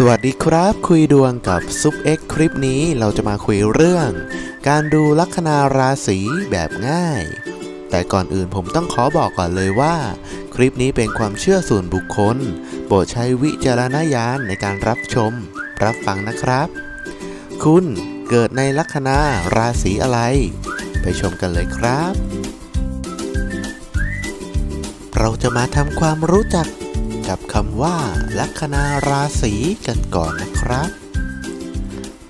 สวัสดีครับคุยดวงกับซุปเอ็กคลิปนี้เราจะมาคุยเรื่อง การดูลัคนาราศีแบบง่าย แต่ก่อนอื่นผมต้องขอบอกก่อนเลยว่า คลิปนี้เป็นความเชื่อส่วนบุคคล โปรดใช้วิจารณญาณในการรับชม รับฟังนะครับ คุณเกิดในลัคนาราศีอะไร ไปชมกันเลยครับ เราจะมาทำความรู้จัก กับคำว่า ลัคนาราศีกันก่อนนะครับ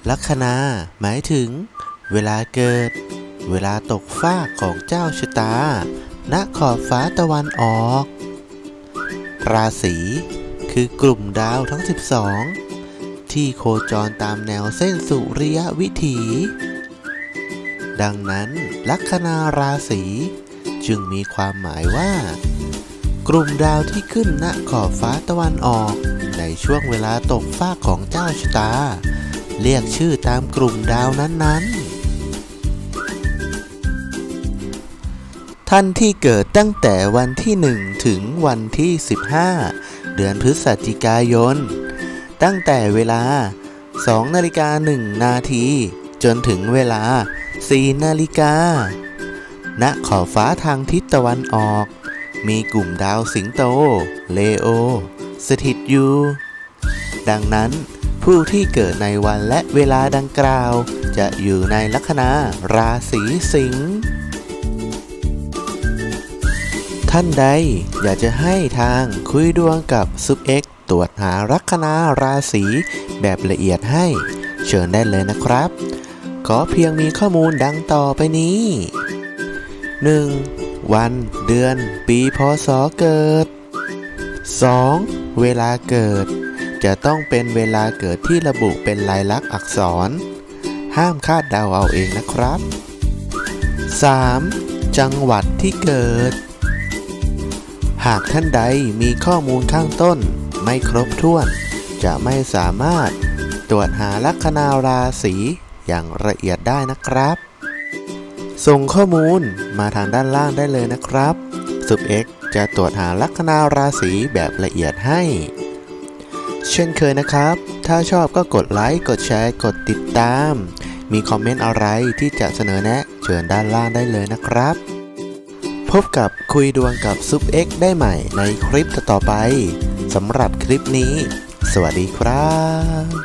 ลัคนาหมายถึง เวลาเกิด เวลาตกฟ้าของเจ้าชะตา ณขอบฟ้าตะวันออก ราศีคือกลุ่มดาวทั้ง 12 ที่โคจรตามแนวเส้นสุริยวิถี ดังนั้น ลัคนาราศีจึงมีความหมายว่า กลุ่มดาวที่ขึ้นณขอบฟ้าตะวันออก ในช่วงเวลาตกฟ้าของเจ้าชะตา เรียกชื่อตามกลุ่มดาวนั้นๆ ท่านที่เกิดตั้งแต่วันที่ 1 ถึงวันที่ 15 เดือนพฤศจิกายน ตั้งแต่เวลา 2 นาฬิกา 1 นาที จนถึงเวลา 4 นาฬิกาณขอบฟ้าทางทิศตะวันออก มีกลุ่มดาวสิงโต เลโอ สถิตอยู่ ดังนั้น ผู้ที่เกิดในวันและเวลาดังกล่าว จะอยู่ในลัคนาราศีสิงห์ท่านใดอยากจะให้ทางคุยดวงกับซุปเอ็กตรวจหาลัคนาราศีแบบละเอียดให้ เชิญได้เลยนะครับ ขอเพียงมีข้อมูลดังต่อไปนี้ 1. วันเดือน ปีพศเกิด 2. เวลาเกิด จะต้องเป็นเวลาเกิดที่ระบุเป็นลายลักษณ์อักษร ห้ามคาดเดาเอาเองนะครับ 3. จังหวัดที่เกิด หากท่านใดมีข้อมูลข้างต้น ไม่ครบถ้วน จะไม่สามารถตรวจหาลัคนาราศีอย่างละเอียดได้นะครับ ส่งข้อมูลมาทางด้านล่างได้เลยนะครับซุป X จะตรวจหาลัคนาราศีแบบละเอียดให้ เช่นเคยนะครับ ถ้าชอบก็กดไลค์ กดแชร์ กดติดตาม มีคอมเมนต์อะไรที่จะเสนอแนะเชิญด้านล่างได้เลยนะครับ พบกับคุยดวงกับซุป X ได้ใหม่ในคลิปต่อไปสำหรับคลิปนี้ สวัสดีครับ